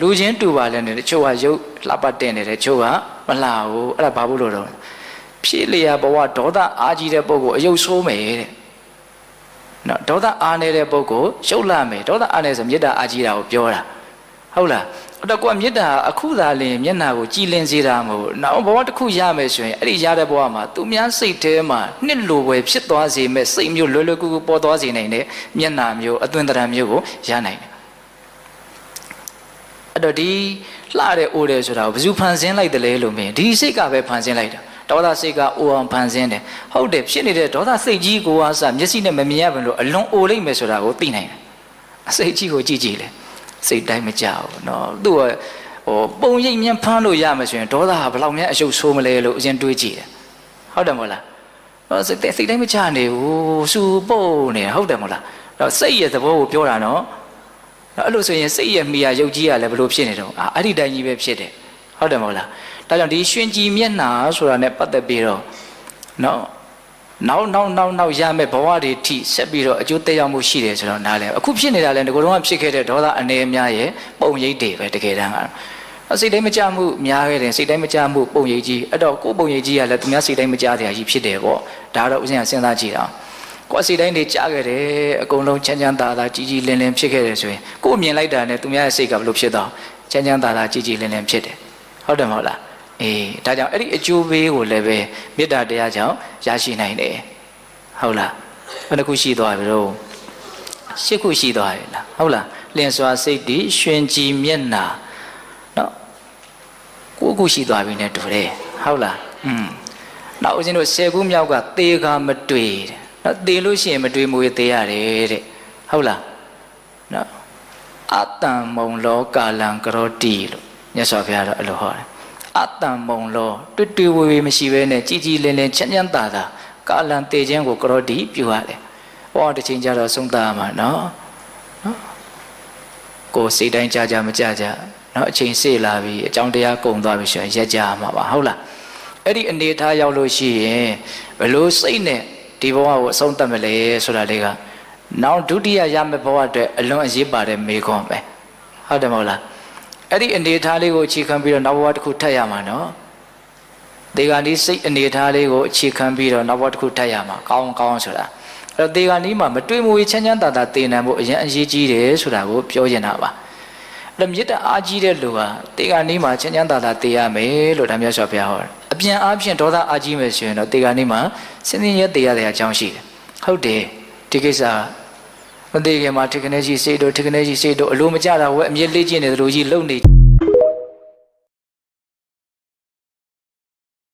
လူချင်းတူပါလဲနေတချို့ကရုပ်လှပတဲ့နေတယ်တချို့ကမလှဘူးအဲ့ဒါဘာလို့လို့တော့ဖြစ်လျာဘဝဒေါသအားကြီးတဲ့ပုဂ္ဂိုလ်အယုတ်ဆိုးမယ်တဲ့နော်ဒေါသအားနေတဲ့ပုဂ္ဂိုလ်ရုပ်လှမယ်ဒေါသအားနေဆိုမေတ္တာအားကြီးတာကိုပြောတာဟုတ်လားအဲ့တော့ကိုကမေတ္တာအခုသာလင်မျက်နာကိုကြည်လင်စေတာမဟုတ်နောက်ဘဝတစ်ခုရမယ်ဆိုရင်အဲ့ဒီရတဲ့ဘဝမှာသူများစိတ်ထဲမှာနှစ်လိုပဲဖြစ်သွားစေမဲ့စိတ်မျိုးလွယ်လွယ်ကူကူပေါ်သွားစေနိုင်တဲ့မျက်နာမျိုးအသွင်သဏ္ဍာန်မျိုးကိုရနိုင်တယ် အဲ့တော့ဒီလှတဲ့အိုတယ်ဆိုတာကိုဘယ်သူဖန်ဆင်းလိုက်တယ်လဲလို့မင်းဒီစိတ်ကပဲဖန်ဆင်းလိုက်တာဒေါသစိတ်ကအိုအောင်ဖန်ဆင်းတယ်ဟုတ်တယ်ဖြစ်နေတဲ့ဒေါသစိတ်ကြီးကိုအားစမျက်စိနဲ့မမြင်ရဘူးလို့အလွန်အိုလိုက်မယ်ဆိုတာကိုသိနိုင်တယ်အစိတ်ကြီးကိုကြည့်ကြည့်လေစိတ်တိုင်းမကြဘူးနော်သူ့ဟိုပုံရိပ်မြန်ဖမ်းလို့ရမယ်ဆိုရင်ဒေါသဟာဘယ်လောက်များအယုတ်ဆိုးမလဲလို့အရင်တွေးကြည့်တယ်ဟုတ်တယ်မဟုတ်လားတော့စိတ်စိတ်တိုင်းမကြနေဘူးစူပုတ်နေဟုတ်တယ်မဟုတ်လားတော့စိတ်ရဲ့သဘောကိုပြောတာနော် အဲ့လိုဆိုရင်စိတ်ရဲ့မိယာရုပ်ကြီးကလည်းဘလို့ဖြစ်နေတော့အာအဲ့ဒီတိုင်းကြီးပဲဖြစ်တယ်ဟုတ်တယ်မဟုတ်လားဒါကြောင့်ဒီရှင်ကြည်မျက်နှာဆိုတာ ਨੇ ပတ်သက်ပြီးတော့နော်နောက်နောက်နောက်နောက်ရမယ့်ဘဝတွေထိဆက်ပြီးတော့အကျိုးသက်ရောက်မှုရှိတယ်ဆိုတော့နားလဲအခုဖြစ်နေတာလဲဒီကုလုံးကဖြစ်ခဲ့တဲ့ဒေါသအနေအများရဲ့ပုံရိပ်တွေပဲတကယ်တမ်းကတော့စိတ်တိုင်းမကြမှုများခဲ့တယ်စိတ်တိုင်းမကြမှုပုံရိပ်ကြီးအဲ့တော့ကိုယ်ပုံရိပ်ကြီးကလည်းသူများစိတ်တိုင်းမကြတဲ့အကြီးဖြစ်တယ်ပေါ့ဒါတော့ဥစဉ်စဉ်းစားကြည့်အောင် ကိုယ်စိတ်တိုင်းတွေကြားခဲ့တယ်အကုန်လုံးချမ်းချမ်းသာသာကြီးကြီးလင်းလင်းဖြစ်ခဲ့တယ်ဆိုရင်ကိုယ်မြင်လိုက်တာနဲ့သူများရဲ့စိတ်ကဘယ်လိုဖြစ်တော့ချမ်းချမ်းသာသာကြီးကြီးလင်းလင်းဖြစ်တယ်ဟုတ်တယ်မဟုတ်လားအေးဒါကြောင့်အဲ့ဒီအကျိုးပေးကိုလည်းပဲမေတ္တာတရားကြောင့်ရရှိနိုင်တယ်ဟုတ်လားဘယ်နှခုရှိသွားပြီတော့ရှစ်ခုရှိသွားပြီလားဟုတ်လားလင်စွာစိတ်တည်ရှင်ကြည်မျက်နာနော်ကိုခုရှိသွားပြီနဲ့တူတယ်ဟုတ်လားอืมနောက်ဦးဇင်းတို့10ခုမြောက်ကသေကမတွေ့တဲ့ နော်သေလို့ရှိရင်မတွေ့မူရသေရတယ်တဲ့ဟုတ်လားနော်အတ္တံမုံလောကာလံကရောတိလို့မြတ်စွာဘုရားတော့အဲ့လိုဟောတယ်အတ္တံမုံလောတွေ့တွေ့ဝေဝေမရှိဘဲနဲ့ကြည်ကြည်လင်လင်ချမ်းချမ်းသာသာကာလံတေခြင်းကိုကရောတိပြုရတယ်ဟောတစ်ချိန်ကျတော့သုံးသပ်ရမှာနော်နော်ကိုယ်စိတ်တိုင်းကြကြမကြကြနော်အချိန်စေ့လာပြီအကြောင်းတရားကုန်သွားပြီဆိုရင်ရက်ကြမှာပါဟုတ်လားအဲ့ဒီအနေထားရောက်လို့ရှိရင်ဘလို့စိတ်နဲ့ ဒီဘဝကိုအဆုံးသတ်မလဲဆိုတာလေးကနောက်ဒုတိယရမယ့်ဘဝအတွက်အလွန်အရေးပါတဲ့မေခွန်းပဲဟုတ်တယ်မဟုတ်လားအဲ့ဒီအနေထားလေးကိုအခြေခံပြီးတော့နောက်ဘဝတစ်ခုထပ်ရမှာနော်ဒီကနေ့စိတ်အနေထားလေးကိုအခြေခံပြီးတော့နောက်ဘဝတစ်ခုထပ်ရမှာကောင်းကောင်းဆိုတာအဲ့တော့ဒီကနေ့မှာမတွေ့မွေချမ်းချမ်းသာသာတည်နိုင်ဖို့အရင်အရေးကြီးတယ်ဆိုတာကိုပြောချင်တာပါ အဲ့တော့မေတ္တာအားကြီးတဲ့လူဟာဒီကနေ့မှာချမ်းချမ်းသာသာတည်ရမယ်လို့ဒါမျိုးဆိုဘုရားဟောတယ်အပြန်အားဖြင့်ဒေါသအားကြီးမယ်ဆိုရင်တော့ဒီကနေ့မှာစင်စင်ရဲတည်ရတဲ့အကြောင်းရှိတယ်ဟုတ်တယ်ဒီကိစ္စမသေးခင်မှာထက်ခနဲကြီးစိတ်တို့ထက်ခနဲကြီးစိတ်တို့အလိုမကြတာဝဲအမြဲလေးကျင်နေသလိုကြီးလုံနေ